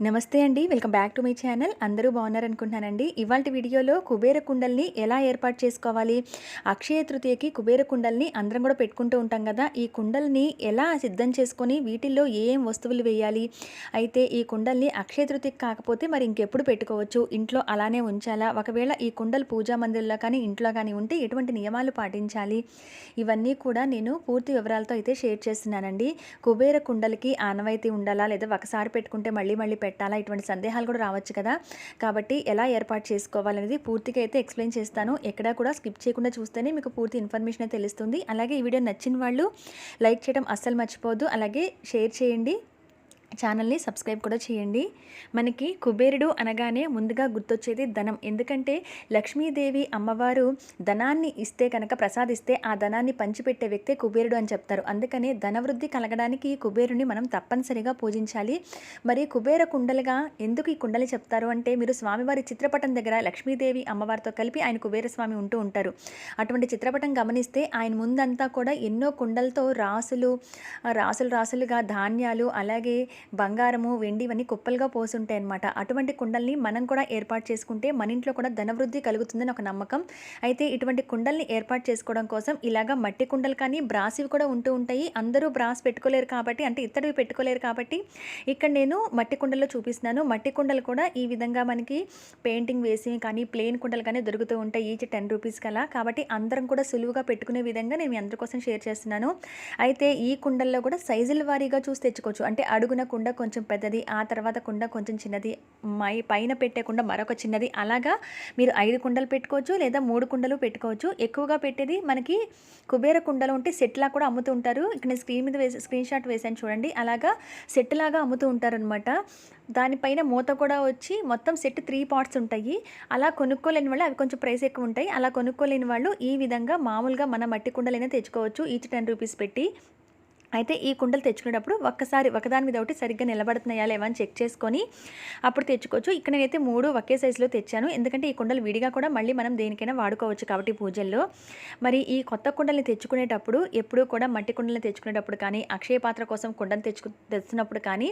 నమస్తే అండి welcome back to my channel. అందరూ బాగున్నారనుకుంటున్నానండి. ఇవాళ వీడియోలో కుబేర కుండల్ని ఎలా ఏర్పాటు చేసుకోవాలి? అక్షయ తృతీయకి కుబేర కుండల్ని అందరం కూడా పెట్టుకుంటూ ఉంటాం కదా. ఈ కుండల్ని ఎలా సిద్ధం చేసుకొని వీటిల్లో ఏం వస్తువులు వేయాలి? అయితే ఈ కుండల్ని అక్షయ తృతీయకి కాకపోతే మరి ఇంకెప్పుడు పెట్టుకోవచ్చు? ఇంట్లో అలానే ఉంచాలా? ఒకవేళ ఈ కుండలు పూజా మందిరంలో కానీ ఇంట్లో కానీ ఉంటే ఎటువంటి నియమాలు పాటించాలి? ఇవన్నీ కూడా నేను పూర్తి వివరాలతో అయితే షేర్ చేస్తున్నానండి. కుబేర కుండలకి ఆనవాయితీ ఉండాలా? లేదా ఒకసారి పెట్టుకుంటే మళ్ళీ మళ్ళీ పెట్టాలా? ఇటువంటి సందేహాలు కూడా రావచ్చు కదా. కాబట్టి ఎలా ఏర్పాటు చేసుకోవాలనేది పూర్తిగా అయితే ఎక్స్ప్లెయిన్ చేస్తాను. ఎక్కడా కూడా స్కిప్ చేయకుండా చూస్తేనే మీకు పూర్తి ఇన్ఫర్మేషన్ అయితే తెలుస్తుంది. అలాగే ఈ వీడియో నచ్చిన వాళ్ళు లైక్ చేయడం అస్సలు మర్చిపోవద్దు. అలాగే షేర్ చేయండి. ఛానల్ని సబ్స్క్రైబ్ కూడా చేయండి. మనకి కుబేరుడు అనగానే ముందుగా గుర్తొచ్చేది ధనం. ఎందుకంటే లక్ష్మీదేవి అమ్మవారు ధనాన్ని ఇస్తే కనుక ప్రసాదిస్తే ఆ ధనాన్ని పంచిపెట్టే వ్యక్తే కుబేరుడు అని చెప్తారు. అందుకనే ధనవృద్ధి కలగడానికి కుబేరుని మనం తప్పనిసరిగా పూజించాలి. మరి కుబేర కుండలుగా ఎందుకు ఈ కుండలు చెప్తారు అంటే మీరు స్వామివారి చిత్రపటం దగ్గర లక్ష్మీదేవి అమ్మవారితో కలిపి ఆయన కుబేర స్వామి ఉంటూ ఉంటారు. అటువంటి చిత్రపటం గమనిస్తే ఆయన ముందంతా కూడా ఎన్నో కుండలతో రాసులు రాసులు రాసులుగా ధాన్యాలు అలాగే బంగారము వెండి ఇవన్నీ కుప్పలుగా పోసుంటాయి అనమాట అటువంటి కుండల్ని మనం కూడా ఏర్పాటు చేసుకుంటే మన ఇంట్లో కూడా ధనవృద్ధి కలుగుతుందని ఒక నమ్మకం. అయితే ఇటువంటి కుండల్ని ఏర్పాటు చేసుకోవడం కోసం ఇలాగా మట్టి కుండలు కానీ బ్రాసివి కూడా ఉంటూ ఉంటాయి. అందరూ బ్రాస్ పెట్టుకోలేరు కాబట్టి అంటే ఇత్తడివి పెట్టుకోలేరు కాబట్టి ఇక్కడ నేను మట్టి కుండల్లో చూపిస్తున్నాను. మట్టి కుండలు కూడా ఈ విధంగా మనకి పెయింటింగ్ వేసి కానీ ప్లెయిన్ కుండలు కానీ దొరుకుతూ ఉంటాయి. ఈచ్ టెన్ రూపీస్ కలా కాబట్టి అందరం కూడా సులువుగా పెట్టుకునే విధంగా నేను మీ అందరి కోసం షేర్ చేస్తున్నాను. అయితే ఈ కుండల్లో కూడా సైజుల వారీగా చూసి తెచ్చుకోవచ్చు. అంటే అడుగున కుండ కొంచెం పెద్దది ఆ తర్వాత కుండ కొంచెం చిన్నది మై పైన పెట్టే కుండ మరొక చిన్నది. అలాగా మీరు ఐదు కుండలు పెట్టుకోవచ్చు లేదా మూడు కుండలు పెట్టుకోవచ్చు. ఎక్కువగా పెట్టేది మనకి కుబేర కుండలు ఉంటే సెట్లా కూడా అమ్ముతూ ఉంటారు. ఇక్కడ నేను స్క్రీన్ మీద వేసి స్క్రీన్ షాట్ వేసాను చూడండి. అలాగా సెట్ లాగా అమ్ముతూ ఉంటారనమాట దానిపైన మూత కూడా వచ్చి మొత్తం సెట్ త్రీ పార్ట్స్ ఉంటాయి. అలా కొనుక్కోలేని వాళ్ళు అవి కొంచెం ప్రైస్ ఎక్కువ ఉంటాయి. అలా కొనుక్కోలేని వాళ్ళు ఈ విధంగా మామూలుగా మన మట్టి కుండలైనా తెచ్చుకోవచ్చు. ఈచ్ టెన్ రూపీస్ పెట్టి. అయితే ఈ కుండలు తెచ్చుకునేటప్పుడు ఒక్కసారి ఒకదాని మీద ఒకటి సరిగ్గా నిలబడుతున్నాయా లేవా అని చెక్ చేసుకొని అప్పుడు తెచ్చుకోవచ్చు. ఇక్కడ నేనైతే మూడు ఒకే సైజులో తెచ్చాను. ఎందుకంటే ఈ కుండలు విడిగా కూడా మళ్ళీ మనం దేనికైనా వాడుకోవచ్చు కాబట్టి పూజల్లో. మరి ఈ కొత్త కుండల్ని తెచ్చుకునేటప్పుడు ఎప్పుడూ కూడా మట్టి కుండల్ని తెచ్చుకునేటప్పుడు కానీ అక్షయ పాత్ర కోసం కుండను తెచ్చుకు తెచ్చినప్పుడు కానీ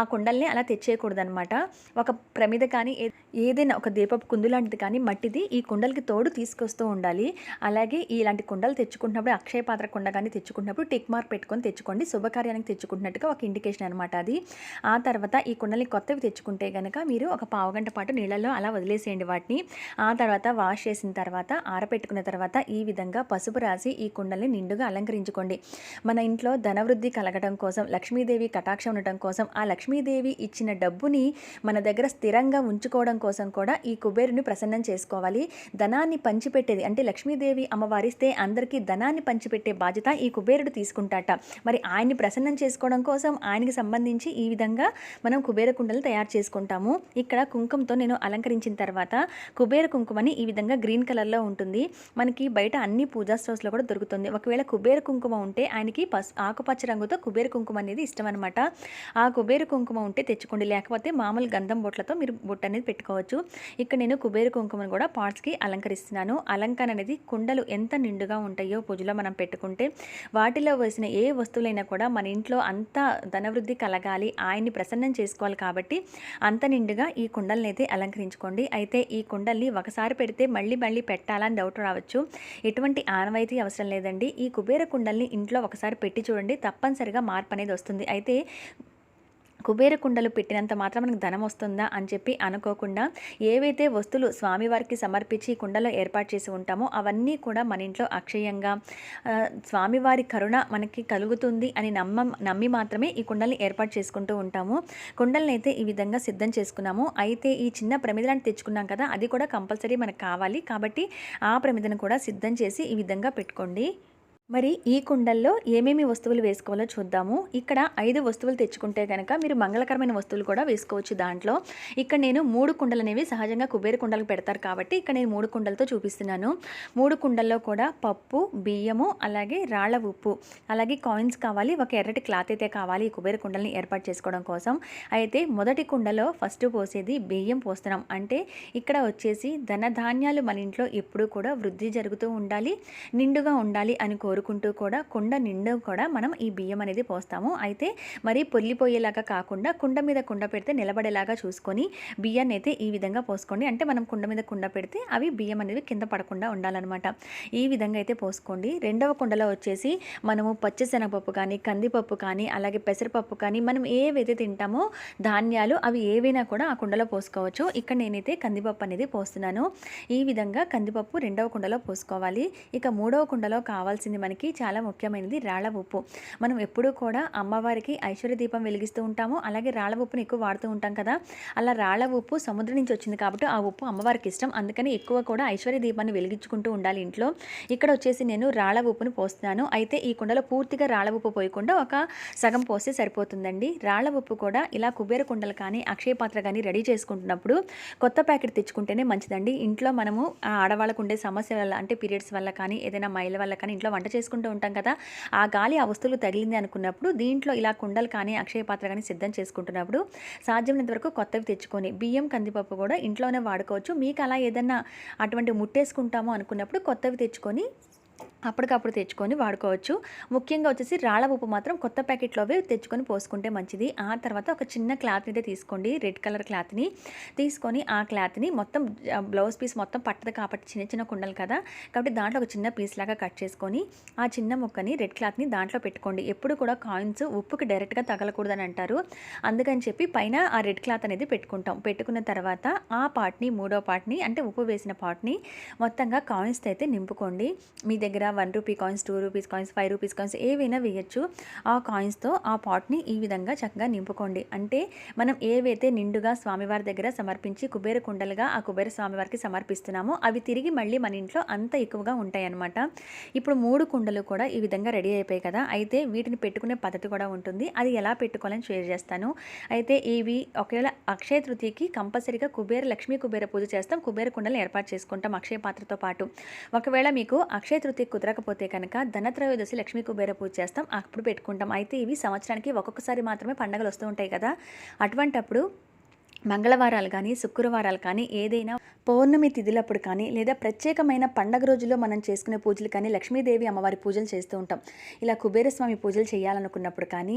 ఆ కుండల్ని అలా తెచ్చేయకూడదనమాట ఒక ప్రమిద కానీ ఏదైనా ఒక దీపపు కుందు లాంటిది కానీ మట్టిది ఈ కుండలకి తోడు తీసుకొస్తూ ఉండాలి. అలాగే ఇలాంటి కుండలు తెచ్చుకుంటున్నప్పుడు అక్షయ పాత్ర కుండ కానీ తెచ్చుకుంటున్నప్పుడు టిక్ మార్క్ పెట్టుకొని తెచ్చుకోండి. శుభకార్యానికి తెచ్చుకుంటున్నట్టుగా ఒక ఇండికేషన్ అనమాట అది. ఆ తర్వాత ఈ కుండల్ని కొత్తవి తెచ్చుకుంటే కనుక మీరు ఒక పావు గంట పాటు నీళ్ళలో అలా వదిలేసేయండి వాటిని. ఆ తర్వాత వాష్ చేసిన తర్వాత ఆరపెట్టుకున్న తర్వాత ఈ విధంగా పసుపు రాసి ఈ కుండల్ని నిండుగా అలంకరించుకోండి. మన ఇంట్లో ధనవృద్ధి కలగడం కోసం లక్ష్మీదేవి కటాక్షం ఉండటం కోసం ఆ లక్ష్మీదేవి ఇచ్చిన డబ్బుని మన దగ్గర స్థిరంగా ఉంచుకోవడం కోసం కూడా ఈ కుబేరుని ప్రసన్నం చేసుకోవాలి. ధనాన్ని పంచిపెట్టేది అంటే లక్ష్మీదేవి అమ్మవారిస్తే అందరికీ ధనాన్ని పంచిపెట్టే బాధ్యత ఈ కుబేరుడు తీసుకుంటాట. మరి ఆయన్ని ప్రసన్నం చేసుకోవడం కోసం ఆయనకి సంబంధించి ఈ విధంగా మనం కుబేర కుండలు తయారు చేసుకుంటాము. ఇక్కడ కుంకుమతో నేను అలంకరించిన తర్వాత కుబేర కుంకుమని ఈ విధంగా గ్రీన్ కలర్లో ఉంటుంది. మనకి బయట అన్ని పూజా స్టోర్స్లో కూడా దొరుకుతుంది. ఒకవేళ కుబేర కుంకుమ ఉంటే ఆయనకి పసు ఆకుపచ్చ రంగుతో కుబేర కుంకుమ అనేది ఇష్టం అనమాట ఆ కుబేర కుంకుమ ఉంటే తెచ్చుకోండి. లేకపోతే మామూలు గంధం బొట్లతో మీరు బొట్టు అనేది పెట్టుకోవచ్చు. ఇక్కడ నేను కుబేర కుంకుమను కూడా పార్ట్స్కి అలంకరిస్తున్నాను. అలంకరణ అనేది కుండలు ఎంత నిండుగా ఉంటాయో పూజలో మనం పెట్టుకుంటే వాటిలో వేసిన ఏ వస్తువులైనా కూడా మన ఇంట్లో అంత ధనవృద్ధి కలగాలి ఆయన్ని ప్రసన్నం చేసుకోవాలి కాబట్టి అంత నిండుగా ఈ కుండల్ని అయితే అలంకరించుకోండి. అయితే ఈ కుండల్ని ఒకసారి పెడితే మళ్ళీ మళ్ళీ పెట్టాలని డౌట్ రావచ్చు. ఎటువంటి ఆనవాయితీ అవసరం లేదండి. ఈ కుబేర కుండల్ని ఇంట్లో ఒకసారి పెట్టి చూడండి. తప్పనిసరిగా మార్పు అనేది వస్తుంది. అయితే కుబేర కుండలు పెట్టినంత మాత్రం మనకు ధనం వస్తుందా అని చెప్పి అనుకోకుండా ఏవైతే వస్తువులు స్వామివారికి సమర్పించి కుండలో ఏర్పాటు చేసి ఉంటామో అవన్నీ కూడా మన ఇంట్లో అక్షయంగా స్వామివారి కరుణ మనకి కలుగుతుంది అని నమ్మ నమ్మి మాత్రమే ఈ కుండల్ని ఏర్పాటు చేసుకుంటూ ఉంటాము. కుండల్ని అయితే ఈ విధంగా సిద్ధం చేసుకున్నాము. అయితే ఈ చిన్న ప్రమిదలను తెచ్చుకున్నాం కదా అది కూడా కంపల్సరీ మనకు కావాలి. కాబట్టి ఆ ప్రమిదను కూడా సిద్ధం చేసి ఈ విధంగా పెట్టుకోండి. మరి ఈ కుండల్లో ఏమేమి వస్తువులు వేసుకోవాలో చూద్దాము. ఇక్కడ ఐదు వస్తువులు తెచ్చుకుంటే కనుక మీరు మంగళకరమైన వస్తువులు కూడా వేసుకోవచ్చు దాంట్లో. ఇక్కడ నేను మూడు కుండలు అనేవి సహజంగా కుబేర కుండలకు పెడతారు కాబట్టి ఇక్కడ నేను మూడు కుండలతో చూపిస్తున్నాను. మూడు కుండల్లో కూడా పప్పు బియ్యము అలాగే రాళ్ళ ఉప్పు అలాగే కాయిన్స్ కావాలి ఒక ఎర్రటి క్లాత్ అయితే కావాలి ఈ కుబేర కుండల్ని ఏర్పాటు చేసుకోవడం కోసం. అయితే మొదటి కుండలో ఫస్ట్ పోసేది బియ్యం పోస్తున్నాం. అంటే ఇక్కడ వచ్చేసి ధనధాన్యాలు మన ఇంట్లో ఎప్పుడూ కూడా వృద్ధి జరుగుతూ ఉండాలి నిండుగా ఉండాలి అని కోరుకుంటూ కూడా కుండ నిండా కూడా మనం ఈ బియ్యం అనేది పోస్తాము. అయితే మరి పొల్లిపోయేలాగా కాకుండా కుండ మీద కుండ పెడితే నిలబడేలాగా చూసుకొని బియ్యాన్ని అయితే ఈ విధంగా పోసుకోండి. అంటే మనం కుండ మీద కుండ పెడితే అవి బియ్యం అనేవి కింద పడకుండా ఉండాలన్నమాట. ఈ విధంగా అయితే పోసుకోండి. రెండవ కుండలో వచ్చేసి మనము పచ్చిశనగపప్పు కానీ కందిపప్పు కానీ అలాగే పెసరపప్పు కానీ మనం ఏవైతే తింటామో ధాన్యాలు అవి ఏవైనా కూడా ఆ కుండలో పోసుకోవచ్చు. ఇక్కడ నేనైతే కందిపప్పు అనేది పోస్తున్నాను. ఈ విధంగా కందిపప్పు రెండవ కుండలో పోసుకోవాలి. ఇక మూడవ కుండలో కావాల్సింది మనకి చాలా ముఖ్యమైనది రాళ్ళ ఉప్పు. మనం ఎప్పుడూ కూడా అమ్మవారికి ఐశ్వర్య దీపం వెలిగిస్తూ ఉంటాము. అలాగే రాళ్ళ ఉప్పుని ఎక్కువ వాడుతూ ఉంటాం కదా. అలా రాళ్ళ ఉప్పు సముద్రం నుంచి వచ్చింది కాబట్టి ఆ ఉప్పు అమ్మవారికి ఇష్టం. అందుకని ఎక్కువ కూడా ఐశ్వర్య దీపాన్ని వెలిగించుకుంటూ ఉండాలి ఇంట్లో. ఇక్కడ వచ్చేసి నేను రాళ్ళ ఉప్పును పోస్తున్నాను. అయితే ఈ కుండలో పూర్తిగా రాళ్ళ ఉప్పు పోయకుండా ఒక సగం పోస్తే సరిపోతుందండి. రాళ్ళ ఉప్పు కూడా ఇలా కుబేర కుండలు కానీ అక్షయ పాత్ర కానీ రెడీ చేసుకుంటున్నప్పుడు కొత్త ప్యాకెట్ తెచ్చుకుంటేనే మంచిదండి. ఇంట్లో మనము ఆడవాళ్ళకు ఉండే సమస్య వల్ల అంటే పీరియడ్స్ వల్ల కానీ ఏదైనా మైల వల్ల కానీ ఇంట్లో వంట చేసుకుంటూ ఉంటాం కదా. ఆ గాలి ఆ వస్తువులు తగిలింది అనుకున్నప్పుడు దీంట్లో ఇలా కుండలు కానీ అక్షయ పాత్ర కానీ సిద్ధం చేసుకుంటున్నప్పుడు సాధ్యమైనంత వరకు కొత్తవి తెచ్చుకొని బియ్యం కందిపప్పు కూడా ఇంట్లోనే వాడుకోవచ్చు. మీకు అలా ఏదన్నా అటువంటి ముట్టేసుకుంటాము అనుకున్నప్పుడు కొత్తవి తెచ్చుకొని అప్పటికప్పుడు తెచ్చుకొని వాడుకోవచ్చు. ముఖ్యంగా వచ్చేసి రాళ్ళ ఉప్పు మాత్రం కొత్త ప్యాకెట్లోవే తెచ్చుకొని పోసుకుంటే మంచిది. ఆ తర్వాత ఒక చిన్న క్లాత్ అయితే తీసుకోండి. రెడ్ కలర్ క్లాత్ని తీసుకొని ఆ క్లాత్ని మొత్తం బ్లౌజ్ పీస్ మొత్తం పట్టదు కాబట్టి చిన్న చిన్న కుండలు కదా. కాబట్టి దాంట్లో ఒక చిన్న పీస్ లాగా కట్ చేసుకొని ఆ చిన్న ముక్కని రెడ్ క్లాత్ని దాంట్లో పెట్టుకోండి. ఎప్పుడు కూడా కాయిన్స్ ఉప్పుకి డైరెక్ట్గా తగలకూడదని అంటారు. అందుకని చెప్పి పైన ఆ రెడ్ క్లాత్ అనేది పెట్టుకుంటాం. పెట్టుకున్న తర్వాత ఆ పార్ట్ని మూడో పార్ట్ని అంటే ఉప్పు వేసిన పార్ట్ని మొత్తంగా కాయిన్స్ అయితే నింపుకోండి. మీ దగ్గర one rupee coins two rupees coins five rupees coins ఏవైనా వేయచ్చు. ఆ కాయిన్స్తో ఆ పాట్ని ఈ విధంగా చక్కగా నింపుకోండి. అంటే మనం ఏవైతే నిండుగా స్వామివారి దగ్గర సమర్పించి కుబేర కుండలుగా ఆ కుబేర స్వామివారికి సమర్పిస్తున్నామో అవి తిరిగి మళ్ళీ మన ఇంట్లో అంత ఎక్కువగా ఉంటాయి అన్నమాట ఇప్పుడు మూడు కుండలు కూడా ఈ విధంగా రెడీ అయిపోయాయి కదా. అయితే వీటిని పెట్టుకునే పద్ధతి కూడా ఉంటుంది. అది ఎలా పెట్టుకోవాలని షేర్ చేస్తాను. అయితే ఇవి ఒకవేళ అక్షయ తృతీయకి కంపల్సరీగా కుబేర లక్ష్మీ కుబేర పూజ చేస్తాం. కుబేర కుండలు ఏర్పాటు చేసుకుంటాం అక్షయ పాత్రతో పాటు. ఒకవేళ మీకు అక్షయ తృతీయ కుదరకపోతే కనుక ధనత్రయోదశి లక్ష్మీ కుబేర పూజ చేస్తాం. అప్పుడు పెట్టుకుంటాం. అయితే ఇవి సంవత్సరానికి ఒక్కొక్కసారి మాత్రమే పండగలు వస్తూ ఉంటాయి కదా. అటువంటప్పుడు మంగళవారాలు కానీ శుక్రవారాలు కానీ ఏదైనా పౌర్ణమి తిథులప్పుడు కానీ లేదా ప్రత్యేకమైన పండగ రోజుల్లో మనం చేసుకునే పూజలు కానీ లక్ష్మీదేవి అమ్మవారి పూజలు చేస్తూ ఉంటాం. ఇలా కుబేరస్వామి పూజలు చేయాలనుకున్నప్పుడు కానీ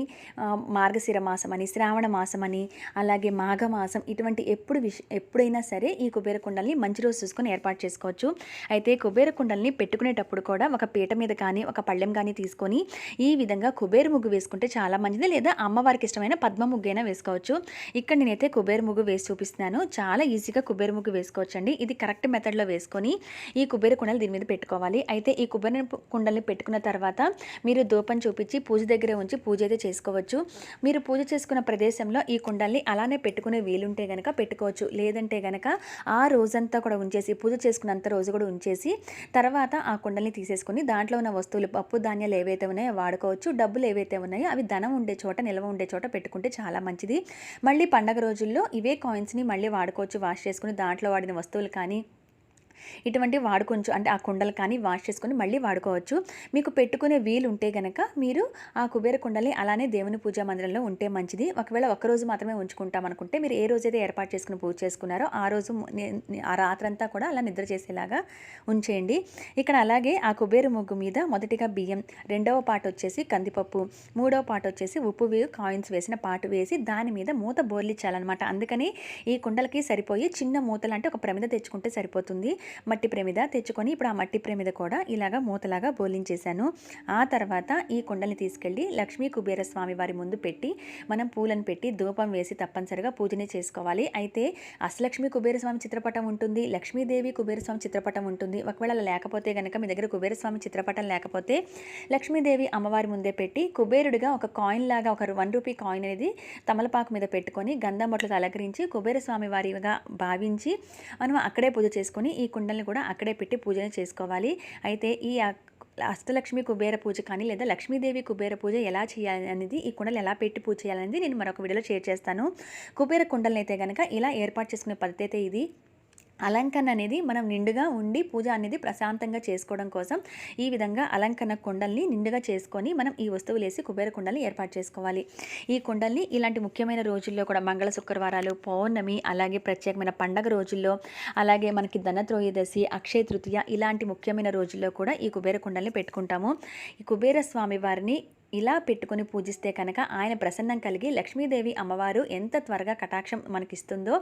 మార్గశిర మాసం అని శ్రావణ మాసం అని అలాగే మాఘమాసం ఇటువంటి ఎప్పుడు విష ఎప్పుడైనా సరే ఈ కుబేర కుండల్ని మంచి రోజు చూసుకొని ఏర్పాటు చేసుకోవచ్చు. అయితే కుబేర కుండల్ని పెట్టుకునేటప్పుడు కూడా ఒక పీట మీద కానీ ఒక పళ్ళెం కానీ తీసుకొని ఈ విధంగా కుబేర ముగ్గు వేసుకుంటే చాలా మంచిది. లేదా అమ్మవారికి ఇష్టమైన పద్మ ముగ్గు అయినా వేసుకోవచ్చు. ఇక్కడ నేనైతే కుబేర ముగ్గు ముగ్గు వేసి చూపిస్తున్నాను. చాలా ఈజీగా కుబేర ముగ్గు వేసుకోవచ్చండి. ఇది కరెక్ట్ మెథడ్లో వేసుకొని ఈ కుబేర కుండలు దీని మీద పెట్టుకోవాలి. అయితే ఈ కుబేర కుండల్ని పెట్టుకున్న తర్వాత మీరు దూపం చూపించి పూజ దగ్గర ఉంచి పూజ అయితే చేసుకోవచ్చు. మీరు పూజ చేసుకున్న ప్రదేశంలో ఈ కుండల్ని అలానే పెట్టుకునే వీలుంటే గనక పెట్టుకోవచ్చు. లేదంటే గనక ఆ రోజంతా కూడా ఉంచేసి పూజ చేసుకున్నంత రోజు కూడా ఉంచేసి తర్వాత ఆ కుండల్ని తీసేసుకొని దాంట్లో ఉన్న వస్తువులు పప్పు ధాన్యాలు ఏవైతే ఉన్నాయో వాడుకోవచ్చు. డబ్బులు ఏవైతే ఉన్నాయో అవి ధనం ఉండే చోట నిల్వ ఉండే చోట పెట్టుకుంటే చాలా మంచిది. మళ్ళీ పండగ రోజుల్లో ఇవి కాయిన్స్ని మళ్ళీ వాడుకోవచ్చు వాష్ చేసుకుని దాంట్లో వాడిన వస్తువులు కానీ ఇటువంటి వాడుకోవచ్చు అంటే ఆ కుండలు కానీ వాష్ చేసుకొని మళ్ళీ వాడుకోవచ్చు. మీకు పెట్టుకునే వీలు ఉంటే గనక మీరు ఆ కుబేర కుండల్ని అలానే దేవుని పూజా మందిరంలో ఉంటే మంచిది. ఒకవేళ ఒక్క రోజు మాత్రమే ఉంచుకుంటాం అనుకుంటే మీరు ఏ రోజైతే ఏర్పాటు చేసుకుని పూజ చేసుకున్నారో ఆ రోజు ఆ రాత్రంతా కూడా అలా నిద్ర చేసేలాగా ఉంచేయండి. ఇక్కడ అలాగే ఆ కుబేర ముగ్గు మీద మొదటిగా బియ్యం రెండవ పాట వచ్చేసి కందిపప్పు మూడవ పాట వచ్చేసి ఉప్పు కాయిన్స్ వేసిన పాటు వేసి దాని మీద మూత బోర్లిచ్చాలన్నమాట. అందుకని ఈ కుండలకి సరిపోయి చిన్న మూతలు అంటే ఒక ప్రమిద తెచ్చుకుంటే సరిపోతుంది. మట్టి ప్రమిద తెచ్చుకొని ఇప్పుడు ఆ మట్టి ప్రమిద కూడా ఇలాగా మూతలాగా బోలించేశాను. ఆ తర్వాత ఈ కుండల్ని తీసుకెళ్ళి లక్ష్మీ కుబేర స్వామి వారి ముందు పెట్టి మనం పూలను పెట్టి ధూపం వేసి తప్పనిసరిగా పూజనే చేసుకోవాలి. అయితే అష్టలక్ష్మి కుబేర స్వామి చిత్రపటం ఉంటుంది లక్ష్మీదేవి కుబేర స్వామి చిత్రపటం ఉంటుంది. ఒకవేళ అలా లేకపోతే కనుక మీ దగ్గర కుబేర స్వామి చిత్రపటం లేకపోతే లక్ష్మీదేవి అమ్మవారి ముందే పెట్టి కుబేరుడిగా ఒక కాయిన్ లాగా ఒక వన్ రూపీ కాయిన్ అనేది తమలపాకు మీద పెట్టుకొని గంధం బొట్లతో అలంకరించి కుబేర స్వామి వారిగా భావించి మనం అక్కడే పూజ చేసుకొని ఈ కుండల్ని కూడా అక్కడే పెట్టి పూజలు చేసుకోవాలి. అయితే ఈ అష్టలక్ష్మి కుబేర పూజ కానీ లేదా లక్ష్మీదేవి కుబేర పూజ ఎలా చేయాలి అనేది ఈ కుండలు ఎలా పెట్టి పూజ చేయాలనేది నేను మరొక వీడియోలో షేర్ చేస్తాను. కుబేర కుండలను అయితే కనుక ఇలా ఏర్పాటు చేసుకునే పద్ధతి అయితే ఇది. అలంకరణ అనేది మనం నిండుగా ఉండి పూజ అనేది ప్రశాంతంగా చేసుకోవడం కోసం ఈ విధంగా అలంకరణ కుండల్ని నిండుగా చేసుకొని మనం ఈ వస్తువులు వేసి కుబేర కుండల్ని ఏర్పాటు చేసుకోవాలి. ఈ కుండల్ని ఇలాంటి ముఖ్యమైన రోజుల్లో కూడా మంగళ శుక్రవారాలు పౌర్ణమి అలాగే ప్రత్యేకమైన పండగ రోజుల్లో అలాగే మనకి ధనత్రోయదశి అక్షయ తృతీయ ఇలాంటి ముఖ్యమైన రోజుల్లో కూడా ఈ కుబేర కుండల్ని పెట్టుకుంటాము. ఈ కుబేర స్వామి వారిని ఇలా పెట్టుకొని పూజిస్తే కనుక ఆయన ప్రసన్నం కలిగి లక్ష్మీదేవి అమ్మవారు ఎంత త్వరగా కటాక్షం మనకిస్తుందో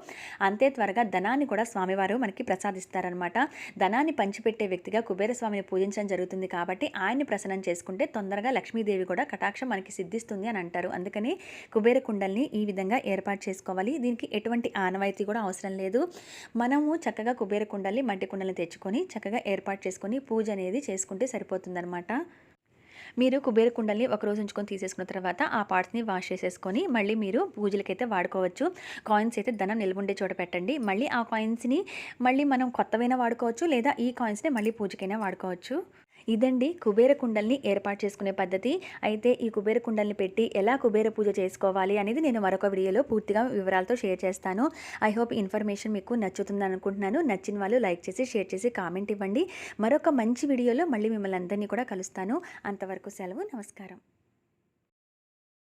అంతే త్వరగా ధనాన్ని కూడా స్వామివారు మనకి ప్రసాదిస్తారనమాట ధనాన్ని పంచిపెట్టే వ్యక్తిగా కుబేర స్వామిని పూజించడం జరుగుతుంది కాబట్టి ఆయన్ని ప్రసన్నం చేసుకుంటే తొందరగా లక్ష్మీదేవి కూడా కటాక్షం మనకి సిద్ధిస్తుంది అని అంటారు. అందుకని కుబేర కుండల్ని ఈ విధంగా ఏర్పాటు చేసుకోవాలి. దీనికి ఎటువంటి ఆనవాయితీ కూడా అవసరం లేదు. మనము చక్కగా కుబేర కుండల్ని మట్టి కుండల్ని తెచ్చుకొని చక్కగా ఏర్పాటు చేసుకొని పూజ అనేది చేసుకుంటే సరిపోతుందన్నమాట. మీరు కుబేర కుండల్ని ఒక రోజు ఉంచుకొని తీసేసుకున్న తర్వాత ఆ పార్ట్స్ని వాష్ చేసేసుకొని మళ్ళీ మీరు పూజలకైతే వాడుకోవచ్చు. కాయిన్స్ అయితే ధనం నిల్వుండే చోట పెట్టండి. మళ్ళీ ఆ కాయిన్స్ని మళ్ళీ మనం కొత్తవైనా వాడుకోవచ్చు లేదా ఈ కాయిన్స్ని మళ్ళీ పూజకైనా వాడుకోవచ్చు. ఇదండి కుబేర కుండల్ని ఏర్పాటు చేసుకునే పద్ధతి. అయితే ఈ కుబేర కుండల్ని పెట్టి ఎలా కుబేర పూజ చేసుకోవాలి అనేది నేను మరొక వీడియోలో పూర్తిగా వివరాలతో షేర్ చేస్తాను. ఐ హోప్ ఇన్ఫర్మేషన్ మీకు నచ్చుతుంది అనుకుంటున్నాను. నచ్చిన వాళ్ళు లైక్ చేసి షేర్ చేసి కామెంట్ ఇవ్వండి. మరొక మంచి వీడియోలో మళ్ళీ మిమ్మల్ని అందరినీ కూడా కలుస్తాను. అంతవరకు సెలవు నమస్కారం.